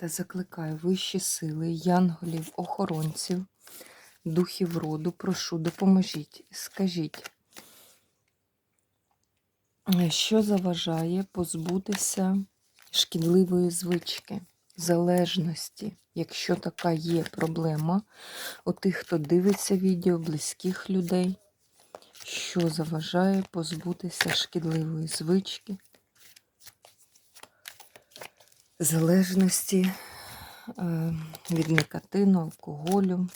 Та закликаю вищі сили, янголів, охоронців, духів роду, прошу, допоможіть, скажіть, що заважає позбутися шкідливої звички, залежності, якщо така є проблема у тих, хто дивиться відео, близьких людей, що заважає позбутися шкідливої звички, залежності е, від никотину, алкоголю,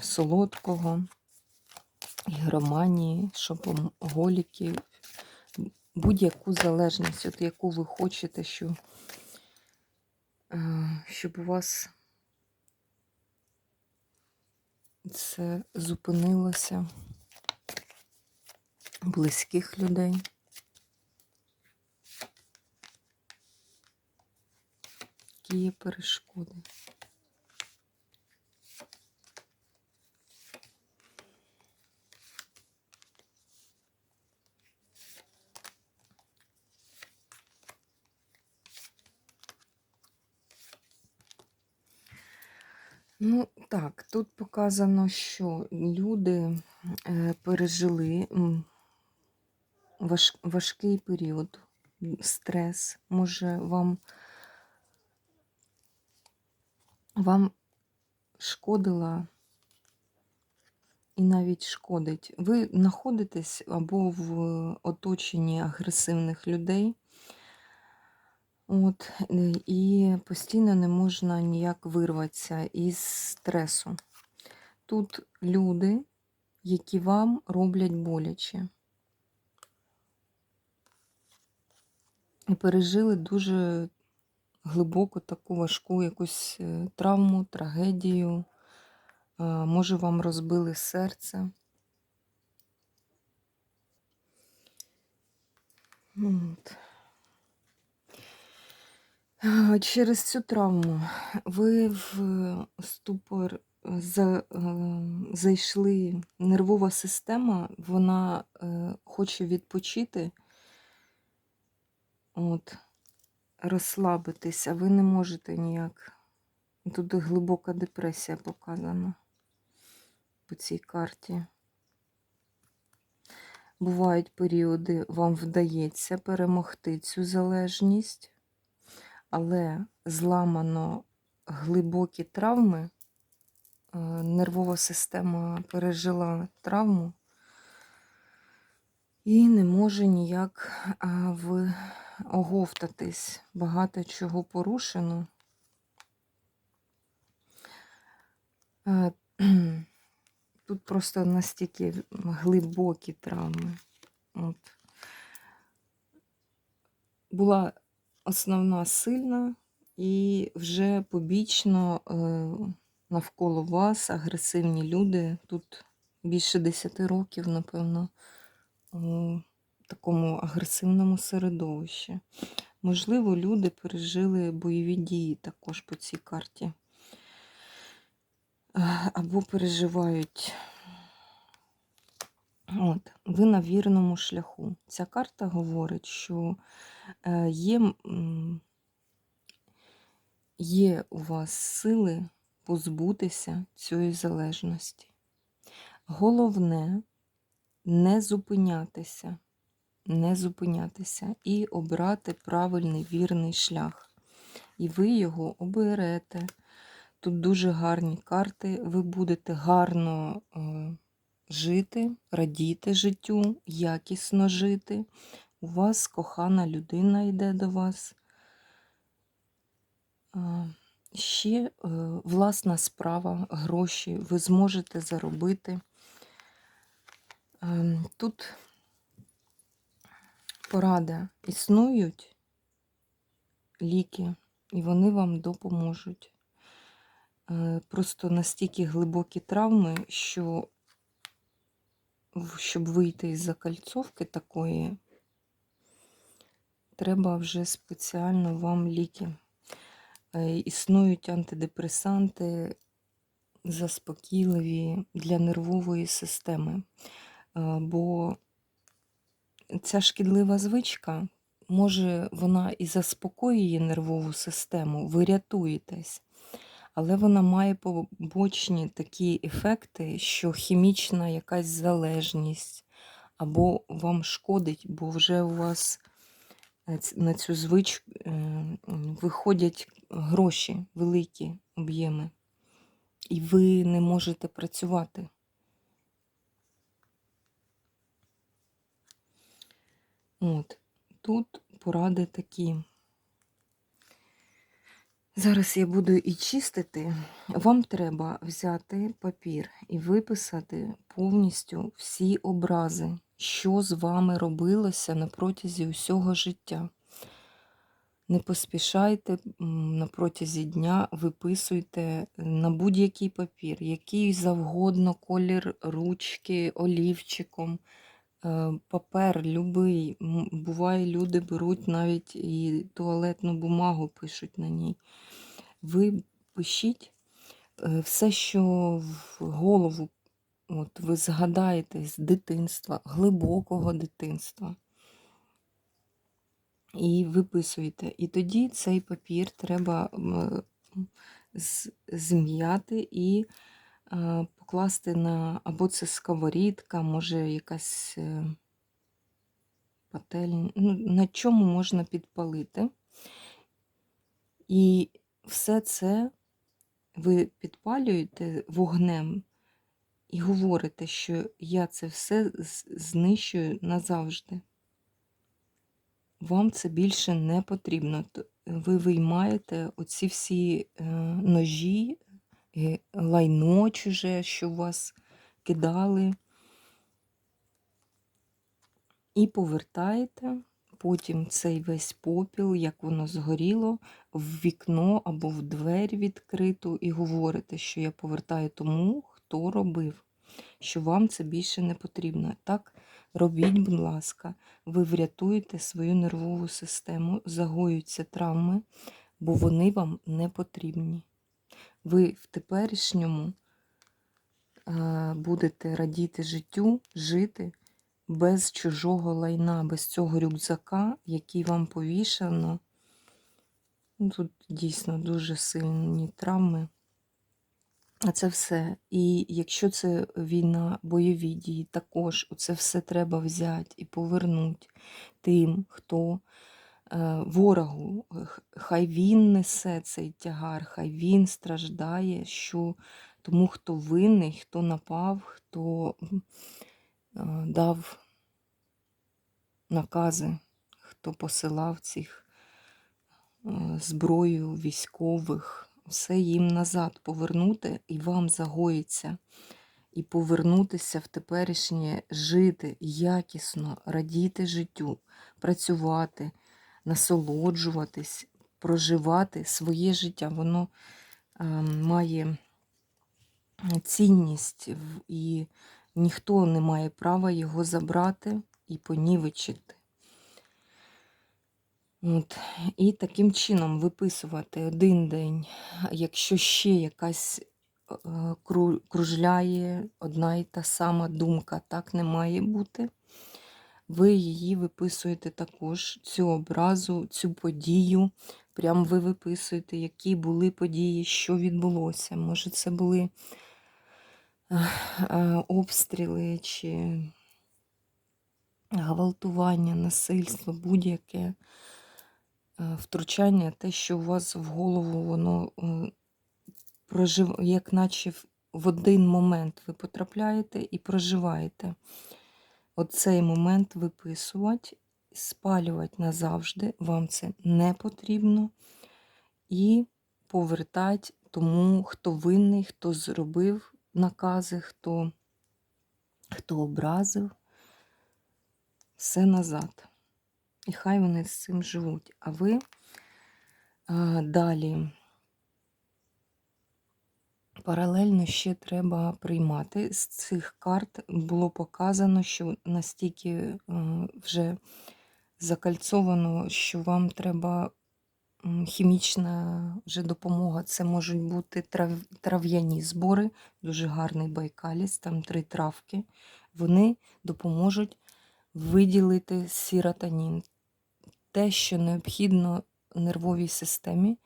солодкого, ігроманії, шопоголіків, будь-яку залежність, от яку ви хочете, що, е, щоб у вас це зупинилося близьких людей. Які є перешкоди. Ну, так, тут показано, що люди е, пережили важ, важкий період, стрес, може вам вам шкодила і навіть шкодить. Ви знаходитесь або в оточенні агресивних людей, от, і постійно не можна ніяк вирватися із стресу. Тут люди, які вам роблять боляче. І пережили дуже глибоку таку важку якусь е, травму, трагедію. Може, вам розбили серце. От. Через цю травму ви в ступор за, е, зайшли, нервова система, вона е, хоче відпочити. От розслабитися, ви не можете ніяк. Тут глибока депресія показана по цій карті. Бувають періоди, вам вдається перемогти цю залежність, але зламано глибокі травми, е, нервова система пережила травму і не може ніяк в оговтатись, багато чого порушено. Е, тут просто настільки глибокі травми. От. Була основна сильна, і вже побічно е, навколо вас агресивні люди. Тут більше 10 років, напевно такому агресивному середовищі. Можливо, люди пережили бойові дії також по цій карті. Або переживають. От, Ви на вірному шляху. Ця карта говорить, що е, є, є у вас сили позбутися цієї залежності. Головне не зупинятися не зупинятися і обрати правильний вірний шлях. І ви його оберете. Тут дуже гарні карти, ви будете гарно е, жити, радіти життю, якісно жити. У вас кохана людина йде до вас. Е, ще е, власна справа, гроші ви зможете заробити. Е, тут порада. Існують ліки, і вони вам допоможуть. Е, Просто настільки глибокі травми, що щоб вийти із закальцовки такої, треба вже спеціально вам ліки. Е, Існують антидепресанти заспокійливі для нервової системи. Е, Бо ця шкідлива звичка, може, вона і заспокоює нервову систему, ви рятуєтесь, але вона має побочні такі ефекти, що хімічна якась залежність, або вам шкодить, бо вже у вас е, на цю звичку е, виходять гроші, великі об'єми, і ви не можете працювати. От, тут поради такі. Зараз я буду і чистити. Вам треба взяти папір і виписати повністю всі образи, що з вами робилося на протязі усього життя. Не поспішайте на протязі дня, виписуйте на будь-який папір, який завгодно колір ручки, олівчиком. Е, Папер любий. Буває, люди беруть навіть і туалетну бумагу пишуть на ній. Ви пишіть е, все, що в голову от, ви згадаєте з дитинства, глибокого дитинства. І виписуєте. І тоді цей папір треба зм'яти і покласти на або це сковорідка, може якась е, пательня, ну, на чому можна підпалити. І все це ви підпалюєте вогнем і говорите, що я це все знищую назавжди. Вам це більше не потрібно. Ви виймаєте оці всі е, ножі, лайно чуже, що вас кидали, і повертаєте потім цей весь попіл, як воно згоріло, в вікно або в двері відкриту, і говорите, що я повертаю тому, хто робив, що вам це більше не потрібно. Так, робіть, будь ласка, ви врятуєте свою нервову систему, загоюються травми, бо вони вам не потрібні. Ви в теперішньому е, будете радіти життю, жити без чужого лайна, без цього рюкзака, який вам повішано. Ну, Тут дійсно дуже сильні травми. А це все. І якщо це війна, бойові дії, також це все треба взяти і повернути тим, хто ворогу, хай він несе цей тягар, хай він страждає, що тому, хто винний, хто напав, хто е, дав накази, хто посилав цих е, зброю військових, все їм назад повернути і вам загоїться. І повернутися в теперішнє, жити якісно, радіти життю, працювати, насолоджуватись, проживати своє життя. Воно е, має цінність, і ніхто не має права його забрати і понівечити. От. І таким чином виписувати один день, якщо ще якась е, кружляє одна і та сама думка, так не має бути. Ви її виписуєте також, цю образу, цю подію. Прям ви виписуєте, які були події, що відбулося. Може, це були е, е, обстріли чи гвалтування, насильство, будь-яке е, втручання, те, що у вас в голову воно прожив, як наче в один момент ви потрапляєте і проживаєте. Оцей момент виписувати, спалювати назавжди, вам це не потрібно. І повертати тому, хто винний, хто зробив накази, хто, хто образив, все назад. І хай вони з цим живуть. А ви А, Далі. Паралельно ще треба приймати. З цих карт було показано, що настільки е, вже закальцовано, що вам треба хімічна вже допомога. Це можуть бути трав... трав'яні збори, дуже гарний байкаліс, там три травки. Вони допоможуть виділити сіротонін, те, що необхідно нервовій системі,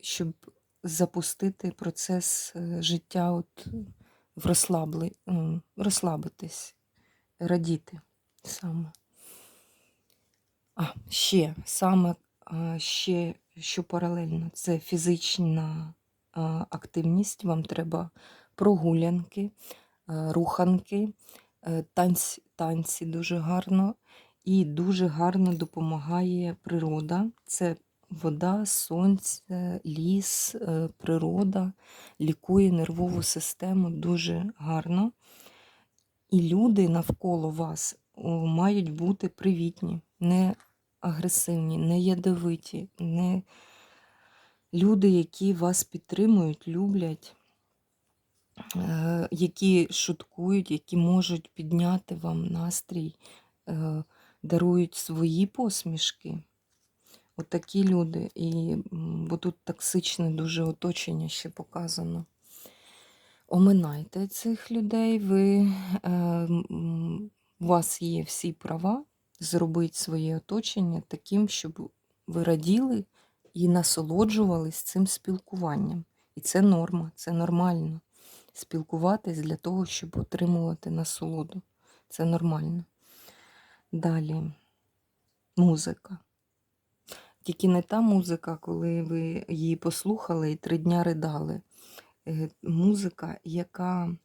щоб запустити процес е, життя от в розслабли... розслабитись, радіти саме. А, ще саме ще, що паралельно, це фізична активність. Вам треба прогулянки, руханки, е, танці, танці дуже гарно. І дуже гарно допомагає природа. Це вода, сонце, ліс, е, природа, лікує нервову систему дуже гарно. І люди навколо вас мають бути привітні, не агресивні, не ядовиті, не люди, які вас підтримують, люблять, е, які шуткують, які можуть підняти вам настрій, е, дарують свої посмішки. Отакі люди. І, бо тут токсичне дуже оточення ще показано. Оминайте цих людей, ви, е, у вас є всі права зробити своє оточення таким, щоб ви раділи і насолоджувались цим спілкуванням. І це норма, це нормально. Спілкуватись для того, щоб отримувати насолоду. Це нормально. Далі музика. Тільки не та музика, коли ви її послухали і три дня ридали. Е, Музика, яка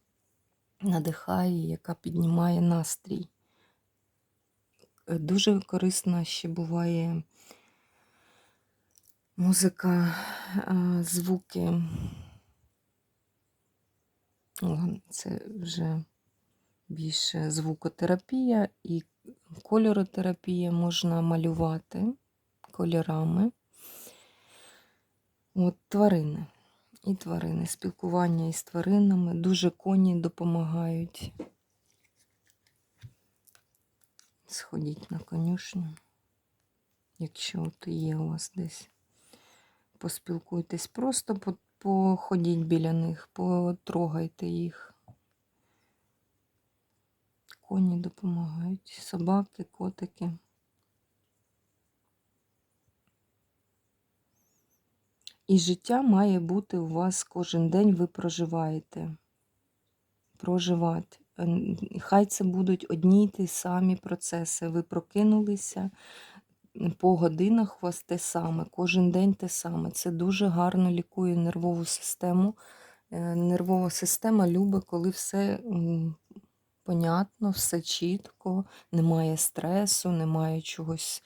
надихає, яка піднімає настрій. Е, Дуже корисна ще буває музика, звуки. Це вже більше звукотерапія і кольоротерапія можна малювати кольорами. От тварини. І тварини, спілкування із тваринами. Дуже коні допомагають. Сходіть на конюшню, якщо от є у вас десь. Поспілкуйтесь, просто походіть біля них, потрогайте їх. Коні допомагають, собаки, котики. І життя має бути у вас кожен день, ви проживаєте. Проживати. Хай це будуть одні й ті самі процеси. Ви прокинулися, по годинах у вас те саме, кожен день те саме. Це дуже гарно лікує нервову систему. Е, Нервова система любить, коли все понятно, все чітко, немає стресу, немає чогось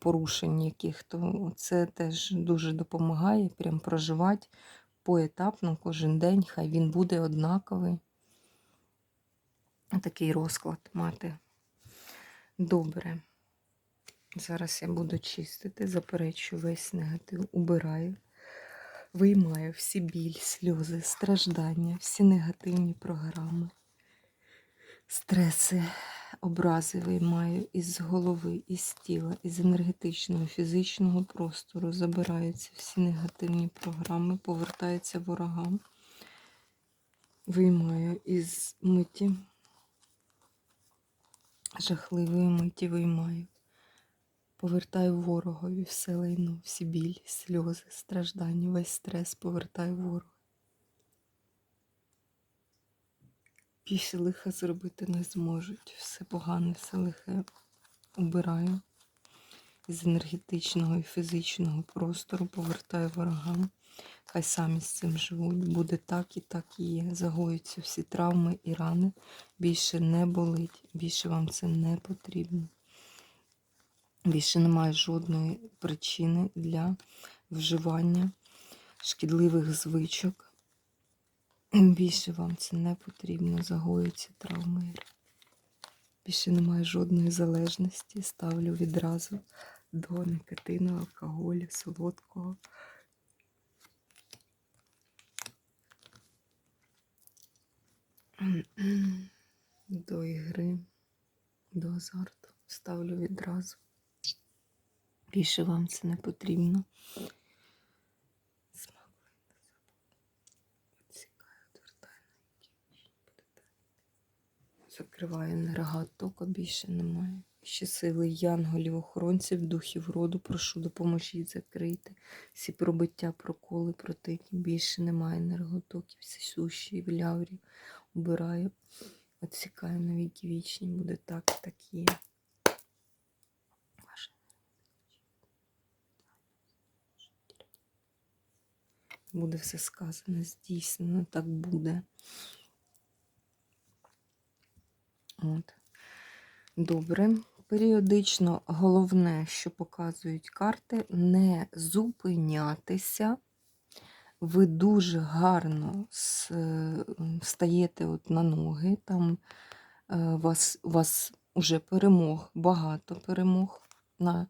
порушень яких, то це теж дуже допомагає прям проживати поетапно кожен день, хай він буде однаковий. Такий розклад мати. Добре. Зараз я буду чистити, заперечую весь негатив, убираю, виймаю всі біль, сльози, страждання, всі негативні програми, стреси, образи виймаю із голови, із тіла, із енергетичного, фізичного простору. Забираються всі негативні програми, повертаються ворогам. Виймаю із миті. Жахливої миті виймаю. Повертаю ворогові все лайно, всі біль, сльози, страждання, весь стрес повертаю ворогу. Більше лиха зробити не зможуть. Все погане, все лихе убираю. З енергетичного і фізичного простору повертаю ворогам. Хай самі з цим живуть. Буде так і так і є. Загоються всі травми і рани. Більше не болить, більше вам це не потрібно. Більше немає жодної причини для вживання шкідливих звичок. Більше вам це не потрібно, загоюються травми. Більше немає жодної залежності. Ставлю відразу до никотину, алкоголю, солодкого. До ігри, до азарту. Ставлю відразу. Більше вам це не потрібно. Смак відсікаю, відвертаю на які будете. Закриваю енергат тока, більше немає. Ще сили янголів, охоронців, духів роду, прошу, допоможіть закрити. Всі пробиття, проколи, протики. Більше немає енерготоків, всі суші, віляврів. Убираю, відсікаю на віки вічні, буде так, так є. Буде все сказане, здійснено, так буде. От. Добре. Періодично головне, що показують карти, не зупинятися. Ви дуже гарно стаєте от на ноги. Там е, вас, у вас вже перемог, багато перемог на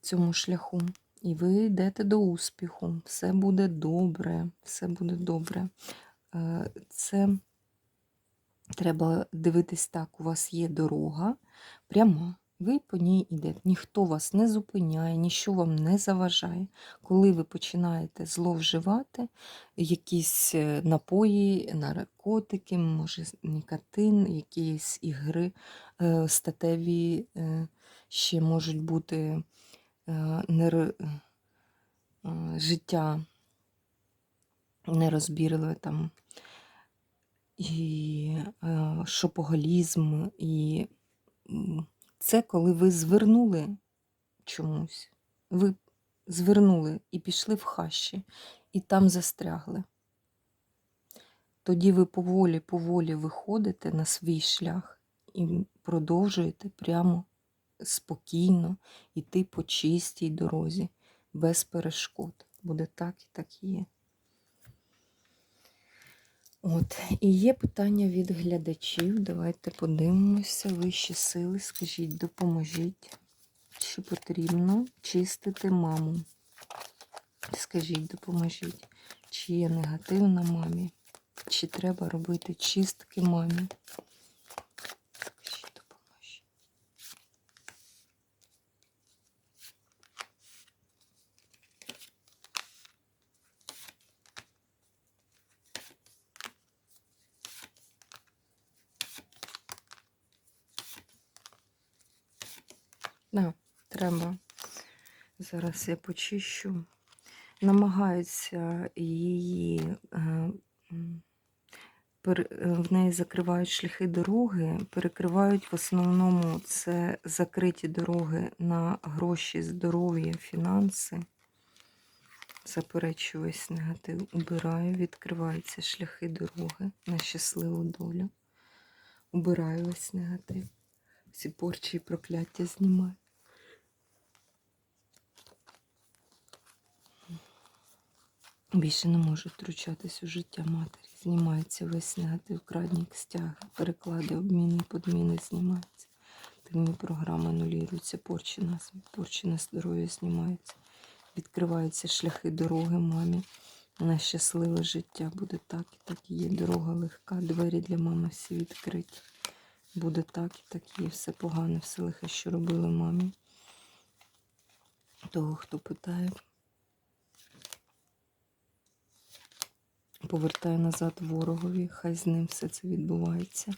цьому шляху. І ви йдете до успіху. Все буде добре, все буде добре. Е, Це треба дивитись так, у вас є дорога пряма. Ви по ній йдете. Ніхто вас не зупиняє, нічого вам не заважає. Коли ви починаєте зловживати якісь е, напої, наркотики, може нікотин, якісь ігри е, статеві е, ще можуть бути нер- життя нерозбірливе там, і е, шопоголізм, і це коли ви звернули чомусь. Ви звернули і пішли в хащі, і там застрягли. Тоді ви поволі, поволі виходите на свій шлях і продовжуєте прямо спокійно йти по чистій дорозі, без перешкод. Буде так і так і є. От, і є питання від глядачів. Давайте подивимося. Вищі сили, скажіть, допоможіть, чи потрібно чистити маму. Скажіть, допоможіть, чи є негатив на мамі, чи треба робити чистки мамі. Скажіть, допоможіть. Да, треба. Зараз я почищу. Намагаються її, е, е, в неї закривають шляхи дороги, перекривають в основному це закриті дороги на гроші, здоров'я, фінанси. Заперечую весь негатив, убираю, відкриваються шляхи дороги на щасливу долю. Убираю весь негатив. Всі порчі і прокляття знімаю. Більше не можу втручатись у життя матері. Знімається весь негатив, крадник, стяги, переклади, обміни, подміни знімаються. Темні програми анулюються, порчі на, порчі на здоров'я знімаються. Відкриваються шляхи дороги мамі. На щасливе життя буде так і так і є. Дорога легка, двері для мами всі відкриті. Буде так і так і є. Все погане, все лихе, що робили мамі. Того, хто питає, повертає назад ворогові, хай з ним все це відбувається.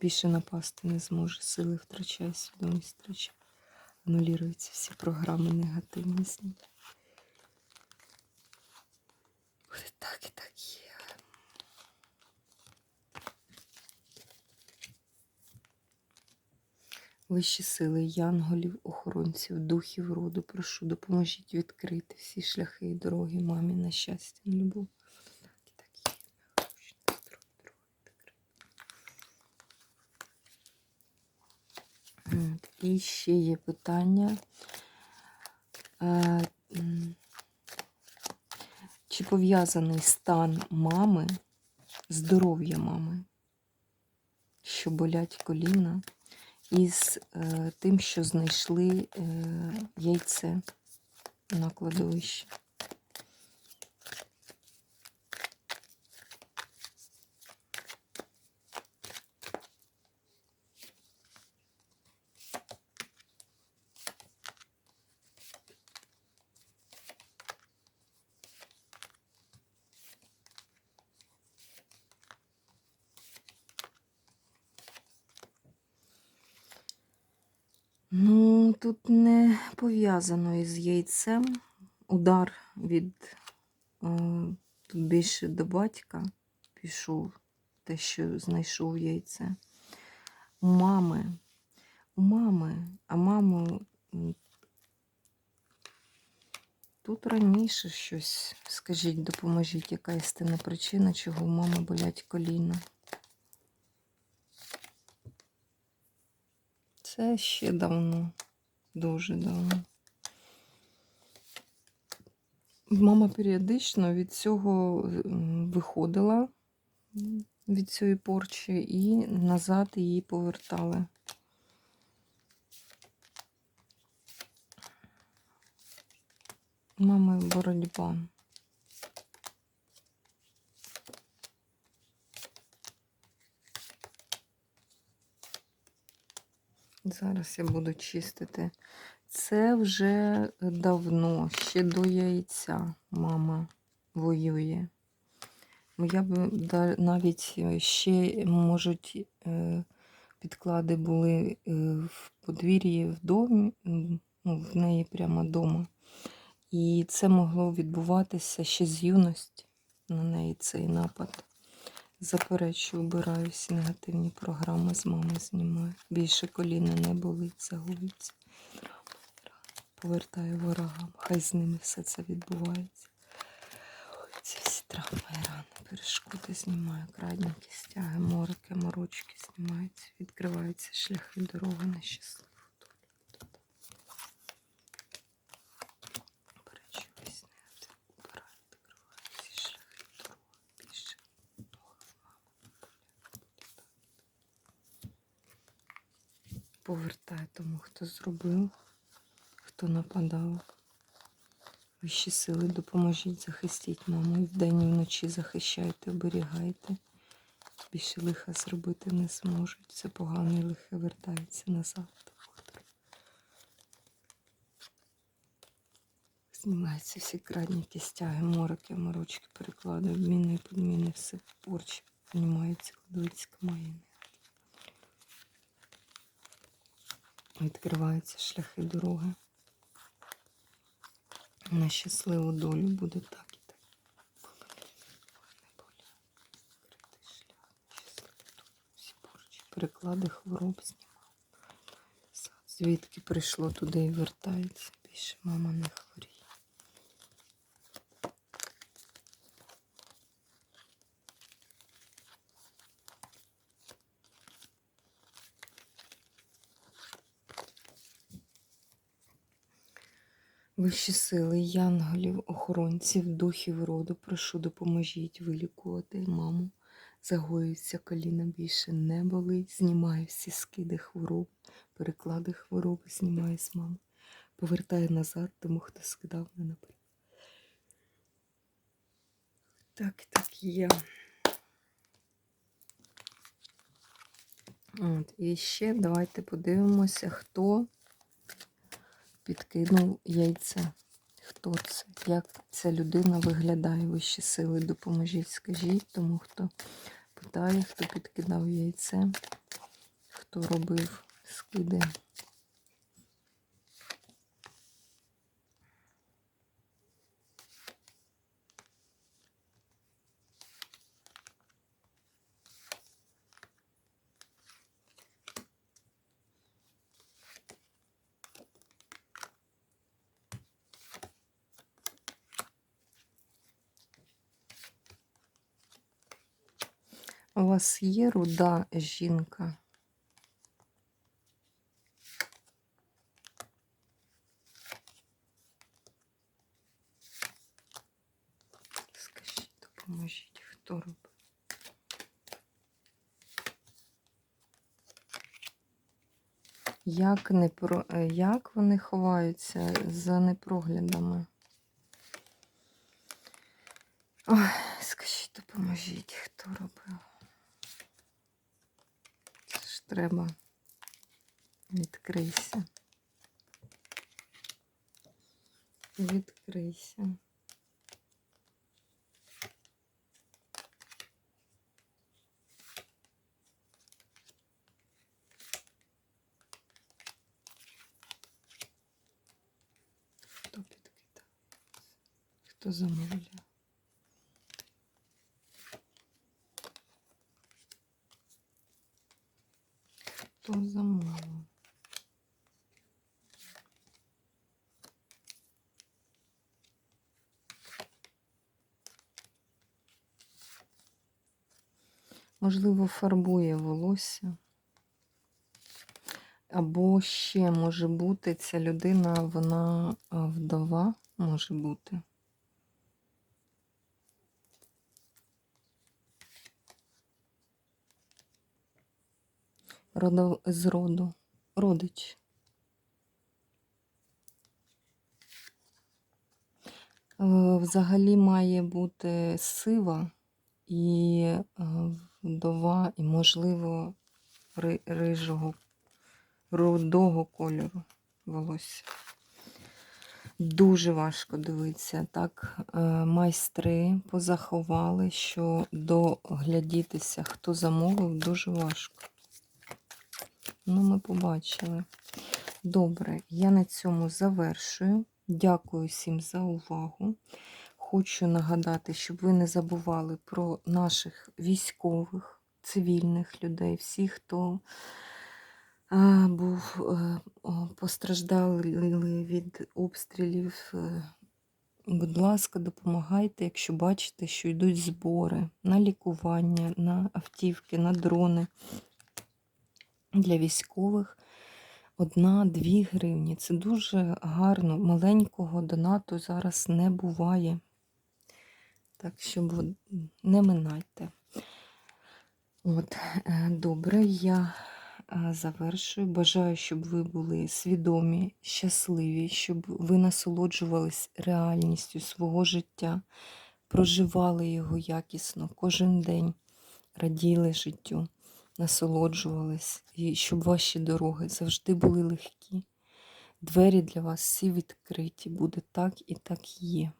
Більше напасти не зможе, сили втрачає, свідомість втрачає. Анулюються всі програми негативні з ним. Буде так і так є. Вищі сили, янголів, охоронців, духів роду, прошу, допоможіть відкрити всі шляхи і дороги мамі на щастя, на любов. Так і так є. Гроші на здоров'я, І ще є питання. Е, Чи пов'язаний стан мами, здоров'я мами, що болять коліна із е, тим, що знайшли е, яйце на кладовищі. Ну, тут не пов'язано із яйцем. Удар від е, тут більше до батька пішов, те, що знайшов яйце. У мами, у мами, а маму тут раніше щось, скажіть, допоможіть, яка істинна причина, чого у мами болять коліна. Це ще давно, дуже давно. Мама періодично від цього виходила від цієї порчі і назад її повертали. Мами боротьба. Зараз я буду чистити. Це вже давно, ще до яйця мама воює. Я б навіть е, ще, можуть, е, підклади були е, в подвір'ї в домі, ну, в неї прямо вдома. І це могло відбуватися ще з юності на неї цей напад. Заперечую, убираю всі негативні програми з мами знімаю. Більше коліна не болить, загується. Повертаю ворогам. Хай з ними все це відбувається. Ці всі травми і рани, перешкоди знімаю, крадніки, стяги, морки, морочки знімаються, відкриваються шляхи дороги на щасливу долю. Заперечую весь негатив, убираю, відкриваю всі шляхи дороги. Більше ноги в маму. Повертаю тому, хто зробив, хто нападав. Вищі сили допоможіть, захистіть маму. І вдень і вночі захищайте, оберігайте. Більше лиха зробити не зможуть. Все погане і лихе вертається назад. Знімаються всі крадніки, стяги, мороки, морочки, переклади, обміни і подміни, все порчі. Знімається кладовицька моя. Відкриваються шляхи дороги. На щасливу долю буде так і так. Не боля. Закритий шлях, долю. Всі порчі, переклади хвороб знімав. Звідки прийшло туди і вертається. Більше мама не Вищі сили, янголів, охоронців, духів роду, прошу, допоможіть вилікувати маму. Загоюється коліна більше не болить. Знімаю всі скиди хвороб, переклади хвороби, знімаю з мами. Повертаю назад, тому хто скидав не наперед. Так, так є. От, і ще давайте подивимося, хто підкинув яйце. Хто це? Як ця людина виглядає? Вищі сили допоможіть, скажіть тому, хто питає, хто підкидав яйце, хто робив скиди. У вас є руда жінка? Скажіть, допоможіть, хто робить? Як, не про... Як вони ховаються за непроглядами? Ой, скажіть, допоможіть, хто робив. Це ж треба. Відкрийся. Відкрийся. Хто підкидав? Хто замовляв? Хто замовив? Можливо, фарбує волосся. Або ще може бути ця людина, вона вдова може бути. Родов... З роду. Родич. Е, Взагалі має бути сива і е, вдова, і, можливо, рижого, рудого кольору волосся. Дуже важко дивитися. Так, е, майстри позаховали, що доглядітися, хто замовив, дуже важко. Ну, ми побачили. Добре, я на цьому завершую. Дякую всім за увагу. Хочу нагадати, щоб ви не забували про наших військових, цивільних людей, всіх, хто був е, постраждали від обстрілів. Е, Будь ласка, допомагайте, якщо бачите, що йдуть збори на лікування, на автівки, на дрони для військових. Одна-дві гривні. Це дуже гарно. Маленького донату зараз не буває. Так що не минайте. От, е, добре, я е, завершую. Бажаю, щоб ви були свідомі, щасливі, щоб ви насолоджувались реальністю свого життя, проживали його якісно кожен день, раділи життю, насолоджувались, і щоб ваші дороги завжди були легкі. Двері для вас всі відкриті, буде так і так є.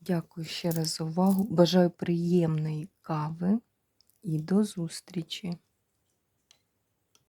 Дякую ще раз за увагу. Бажаю приємної кави і до зустрічі!